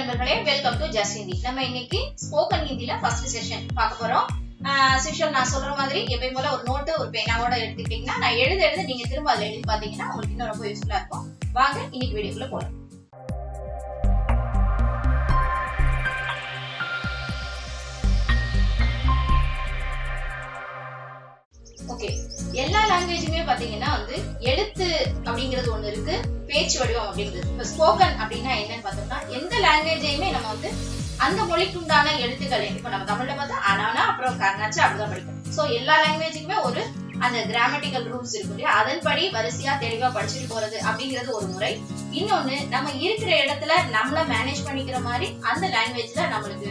நண்பர்களே welcome to just Hindi நம்ம இன்னைக்கு ஸ்போக்கன் ஹிந்தில ஃபர்ஸ்ட் செஷன் பார்க்க போறோம். சிஷன் நான் சொல்ற மாதிரி எப்பயும் போல ஒரு நோட்டு ஒரு பேனாவோட எடுத்துக்கிட்டீங்கன்னா நான் எழுத எழுத நீங்க திரும்ப அதில் எழுதி பாத்தீங்கன்னா உங்களுக்கு இன்னும் ரொம்ப யூஸ்ஃபுல்லா இருக்கும். வாங்க இன்னைக்கு வீடியோக்குள்ள போறோம் எல்லா லாங்குவேஜுமே பாத்தீங்கன்னா வந்து எழுத்து அப்படிங்கிறது ஒண்ணு இருக்கு பேச்சு வடிவம் அப்படிங்கிறது இப்ப ஸ்போக்கன் அப்படின்னா என்னன்னு பார்த்தோம்னா எந்த லாங்குவேஜையுமே நம்ம வந்து அந்த மொழிக்குண்டான எழுத்துக்கள் இப்ப நம்ம தமிழ்ல பார்த்தா அனானா அப்புறம் கர்நாச்சு அப்படிதான் படிக்கும் சோ எல்லா லாங்குவேஜுக்குமே ஒரு அந்த கிராமட்டிக்கல் ரூல்ஸ் இருக்கு இல்லையா? அதன்படி வரிசையா தெளிவா படிச்சுட்டு போறது அப்படிங்கிறது ஒரு முறை. இன்னொன்னு நம்ம இருக்கிற இடத்துல நம்மள மேனேஜ் பண்ணிக்கிற மாதிரி அந்த லாங்குவேஜ்ல நம்மளுக்கு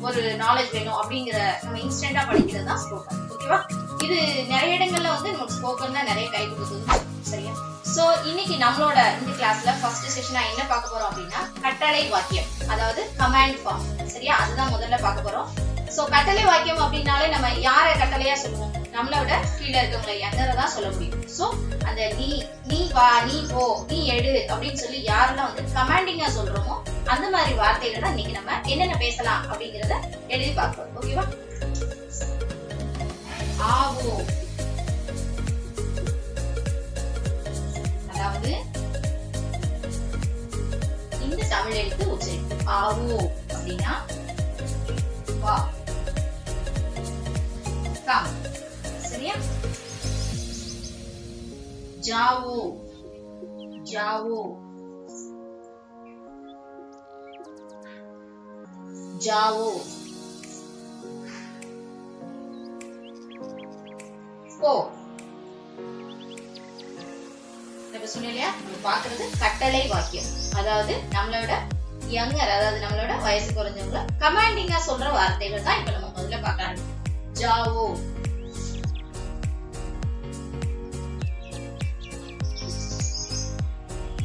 ஒரு நாலேஜ் வேணும் அப்படிங்கிற நம்ம இன்ஸ்டன்டா படிக்கிறது தான் ஸ்போக்கன் ஓகேவா இது நிறைய இடங்கள்ல வந்து நமக்கு ஸ்போக்கன் தான் நிறைய கை கொடுக்குது. சரியா? சோ இன்னைக்கு நம்மளோட இந்த கிளாஸ்ல ஃபர்ஸ்ட் செஷனா என்ன பார்க்க போறோம் அப்படின்னா கட்டளை வாக்கியம். அதாவது கமாண்ட் ஃபார்ம் சரியா? அதுதான் முதல்ல பார்க்க போறோம். சோ கட்டளை வாக்கியம் அப்படின்னாலே நம்ம யார கட்டளையா சொல்லுவோம்? நம்மளோட கீழே இருக்கவங்களை யங்கரை தான் சொல்ல முடியும். சோ அந்த நீ நீ வா நீ போ நீ எடு அப்படின்னு சொல்லி யாரெல்லாம் வந்து கமாண்டிங்கா சொல்றோமோ அந்த மாதிரி வார்த்தைகளை தான் இன்னைக்கு நம்ம என்னென்ன பேசலாம் அப்படிங்கறத எழுதி பார்க்கணும் ஓகேவா ஆவோ அதாவது இந்த தமிழ் எழுத்து உச்சரிப்பு ஆவோ அப்படின்னா வா. கம். சரியா? ஜாவோ. ஜாவோ. ஜாவோ. போ. இப்ப சொன்னேன் பாக்குறது கட்டளை வாக்கியம். அதாவது நம்மளோட யங்கர் அதாவது நம்மளோட வயசு குறைஞ்சவங்க கமாண்டிங்கா சொல்ற வார்த்தைகள் தான் இப்ப நம்ம முதல்ல பார்க்கலாம் ஜாவோ.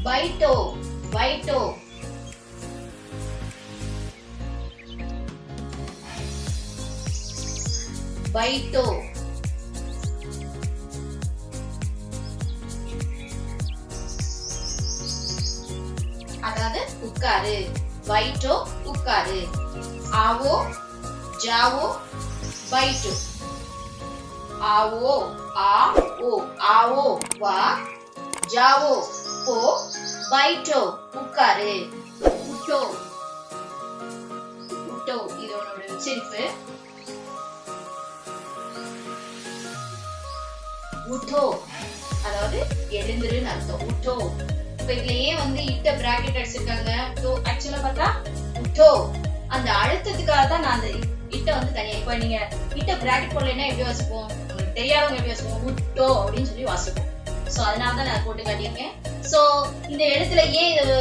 பைட்டோ. பைட்டோ. பைட்டோ. அதாவது உட்காரு. பைட்டோ உட்காரு. ஆவோ ஜாவோ பைட்டோ ஆவோ ஆ ஓ. ஆவோ வா ஜாவோ போ பைட்டோ உட்காரு. உட்டோ. உட்டோ இதோட உச்சரிப்பு உட்டோ. அதாவது எழுந்துருன்னு அர்த்தம். உட்டோ. இப்ப இதுலயே வந்து இட்ட பிராக்கெட் அடிச்சிருக்காங்க. ஸோ ஆக்சுவலா பார்த்தா டோ அந்த அழுத்தத்துக்காக தான் நான் அந்த இட்ட வந்து தனியா இப்ப நீங்க இட்ட பிராக்கெட் போடலைன்னா எப்படி வாசிப்போம்? உங்களுக்கு தெரியாதவங்க எப்படி வாசிப்போம்? உட்டோ அப்படின்னு சொல்லி வாசிப்போம். ஸோ அதனால தான் நான் போட்டு காட்டியிருக்கேன். சோ இந்த இடத்துல ஏன் இது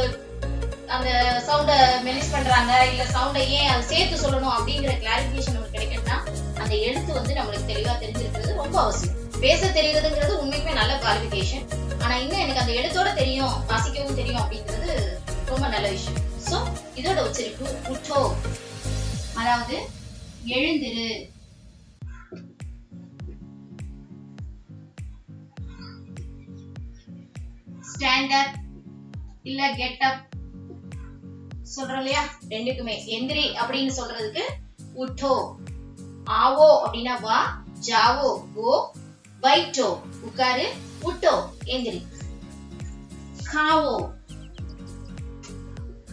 அந்த சவுண்ட மெலிஸ் பண்றாங்க? இல்ல சவுண்ட ஏன் அதை சேர்த்து சொல்லணும் அப்படிங்கிற கிளாரிபிகேஷன் நமக்கு கிடைக்கணும்னா அந்த எழுத்து வந்து நம்மளுக்கு தெளிவா தெரிஞ்சிருக்கிறது ரொம்ப அவசியம். பேச தெரியுதுங்கிறது உண்மைக்குமே நல்ல குவாலிபிகேஷன் ஆனா இன்னும் எனக்கு அந்த எழுத்தோட தெரியும் வாசிக்கவும் தெரியும் அப்படிங்கிறது ரொம்ப நல்ல விஷயம். சோ இதோட உச்சரிப்பு உற்றோ அதாவது எழுந்திரு. ஸ்டாண்ட் அப் இல்ல கெட் அப் சொல்றோம் இல்லையா? ரெண்டுக்குமே. எந்திரி அப்படின்னு சொல்றதுக்கு உட்டோ. ஆவோ அப்படின்னா வா ஜாவோ கோ வைட்டோ. உட்காரு. உட்டோ எந்திரி. காவோ.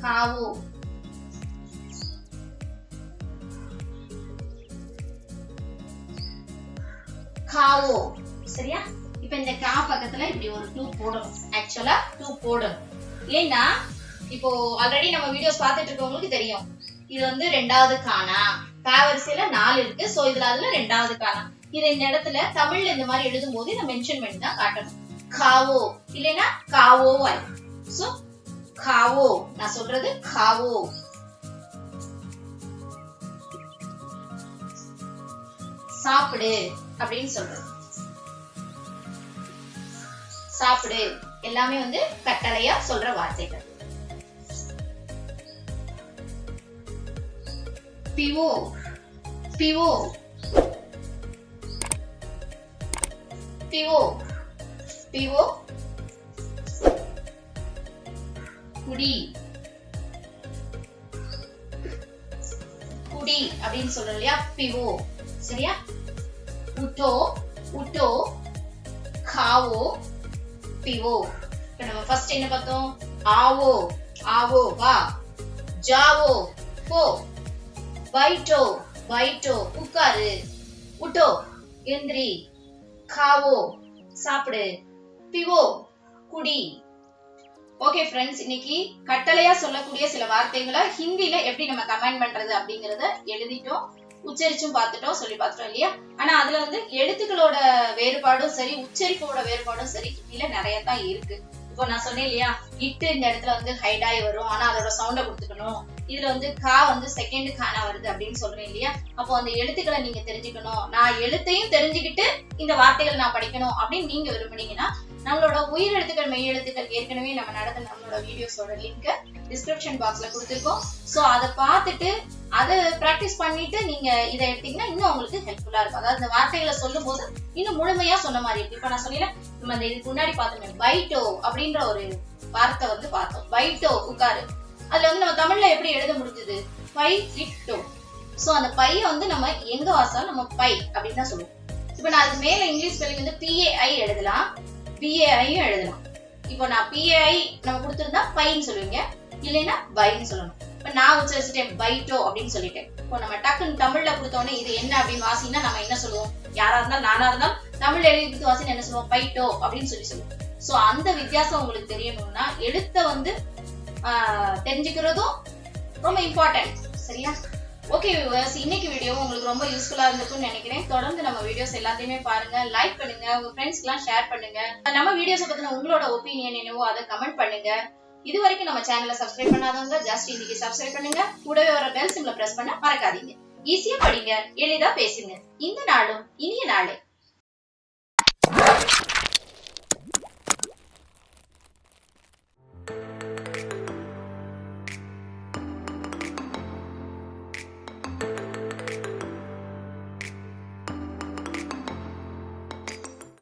காவோ. காவோ. சரியா? இப்ப இந்த கா பக்கத்துல இப்படி ஒரு டூ போடணும். ஆக்சுவலா டூ போடணும். ஏன்னா இப்போ ஆல்ரெடி நம்ம வீடியோஸ் பார்த்துட்டு இருக்கவங்களுக்கு தெரியும். இது வந்து ரெண்டாவது காணா. கா வரிசையில நாலு இருக்கு. சோ இதுல அதுல ரெண்டாவது காணா. இதை இந்த இடத்துல தமிழ்ல இந்த மாதிரி எழுதும் போது இதை மென்ஷன் பண்ணி தான் காட்டணும். காவோ. இல்லைன்னா காவோ சோ காவோ. நான் சொல்றது காவோ. சாப்பிடு அப்படின்னு சொல்றது. சாப்பிடு. எல்லாமே வந்து கட்டளையா சொல்ற வார்த்தைகள். பிவோ. பிவோ. பிவோ பிவோ குடி. குடி அப்படின்னு சொல்றோம் இல்லையா? பிவோ சரியா? உட்டோ உட்டோ காவோ பிவோ இப்ப நம்ம ஃபர்ஸ்ட் என்ன பார்த்தோம்? ஆவோ. ஆவோ வா. ஜாவோ போ. பைட்டோ பைட்டோ உட்காரு. உட்டோ எந்திரி. காவோ சாப்பிடு பிவோ குடி. ஓகே ஃப்ரெண்ட்ஸ் இன்னைக்கு கட்டளையா சொல்லக்கூடிய சில வார்த்தைகளை ஹிந்தில எப்படி நம்ம கமெண்ட் பண்றது அப்படிங்கறத எழுதிட்டோம் உச்சரிச்சும் பார்த்துட்டோம் சொல்லி பார்த்துட்டோம் இல்லையா? ஆனா அதுல வந்து எழுத்துக்களோட வேறுபாடும் சரி உச்சரிப்போட வேறுபாடும் சரி ஹிந்தில நிறைய தான் இருக்கு. இப்போ நான் சொன்னேன் இல்லையா இட்டு இந்த இடத்துல வந்து ஹைட் ஆகி வரும் ஆனா அதோட சவுண்டை கொடுத்துக்கணும். இதுல வந்து கா வந்து செகண்ட் கானா வருது அப்படின்னு சொல்றேன் இல்லையா? அப்போ அந்த எழுத்துக்களை நீங்க தெரிஞ்சுக்கணும். நான் எழுத்தையும் தெரிஞ்சுக்கிட்டு இந்த வார்த்தைகள் நான் படிக்கணும் அப்படின்னு நீங்க விரும்புனீங்கன்னா நம்மளோட உயிர் எழுத்துக்கள் மெய் எழுத்துக்கள் ஏற்கனவே நம்ம நடந்த நம்மளோட வீடியோஸோட லிங்க் டிஸ்கிரிப்ஷன் பாக்ஸ்ல கொடுத்துருக்கோம். சோ அதை பார்த்துட்டு அதை ப்ராக்டிஸ் பண்ணிட்டு நீங்க இதை எடுத்தீங்கன்னா இன்னும் உங்களுக்கு ஹெல்ப்ஃபுல்லா இருக்கும். அதாவது இந்த வார்த்தைகளை சொல்லும் போது இன்னும் முழுமையா சொன்ன மாதிரி இருக்கு. இப்ப நான் சொன்னீங்கன்னா நம்ம இந்த இதுக்கு முன்னாடி பார்த்தோமே பைட்டோ அப்படின்ற ஒரு வார்த்தை வந்து பார்த்தோம். பைட்டோ உட்காரு. அதுல வந்து நம்ம தமிழ்ல எப்படி எழுத முடிஞ்சது? பை இட்டோ. சோ அந்த பைய வந்து நம்ம எங்க வாசாலும் நம்ம பை அப்படின்னு தான் சொல்லுவோம். இப்ப நான் அதுக்கு மேல இங்கிலீஷ் ஸ்பெல்லிங் வந்து பிஏஐ எழுதலாம். பிஏஐயும் எழுதலாம். இப்போ நான் பிஏஐ நம்ம கொடுத்திருந்தா பைன்னு சொல்லுவீங்க. இல்லைன்னா பைன்னு சொல்லணும். இப்ப நான் உச்சரிச்சிட்டேன் பைட்டோ அப்படின்னு சொல்லிட்டேன். இப்போ நம்ம டக்குன்னு தமிழ்ல கொடுத்தோன்னே இது என்ன அப்படின்னு வாசினா நம்ம என்ன சொல்லுவோம்? யாரா இருந்தாலும் நானா இருந்தாலும் தமிழ் எழுதி கொடுத்து வாசினா என்ன சொல்லுவோம்? பைட்டோ அப்படின்னு சொல்லி சொல்லுவோம். சோ அந்த வித்தியாசம் உங்களுக்கு தெரியணும்னா எழுத்த வந்து தெரிஞ்சுக்கிறதும் ரொம்ப இம்பார்ட்டன்ட் சரியா? ஓகே வியூவர்ஸ் இன்னைக்கு வீடியோ உங்களுக்கு ரொம்ப யூஸ்ஃபுல்லா இருந்திருக்கும்னு நினைக்கிறேன். தொடர்ந்து நம்ம வீடியோஸ் எல்லாத்தையுமே பாருங்க லைக் பண்ணுங்க உங்க ஃப்ரெண்ட்ஸ்க்குலாம் ஷேர் பண்ணுங்க. நம்ம வீடியோஸை பத்தின உங்களோட ஒப்பீனியன் என்னவோ அதை கமெண்ட் பண்ணுங்க. இது வரைக்கும் நம்ம சேனலை சப்ஸ்கிரைப் பண்ணாதவங்க ஜஸ்ட் இன்னைக்கு சப்ஸ்கிரைப் பண்ணுங்க. கூடவே வர பெல் சிம்ல பிரஸ் பண்ண மறக்காதீங்க. ஈஸியா படிங்க எளிதா பேசுங்க. இந்த நாளும் இனிய நாளே.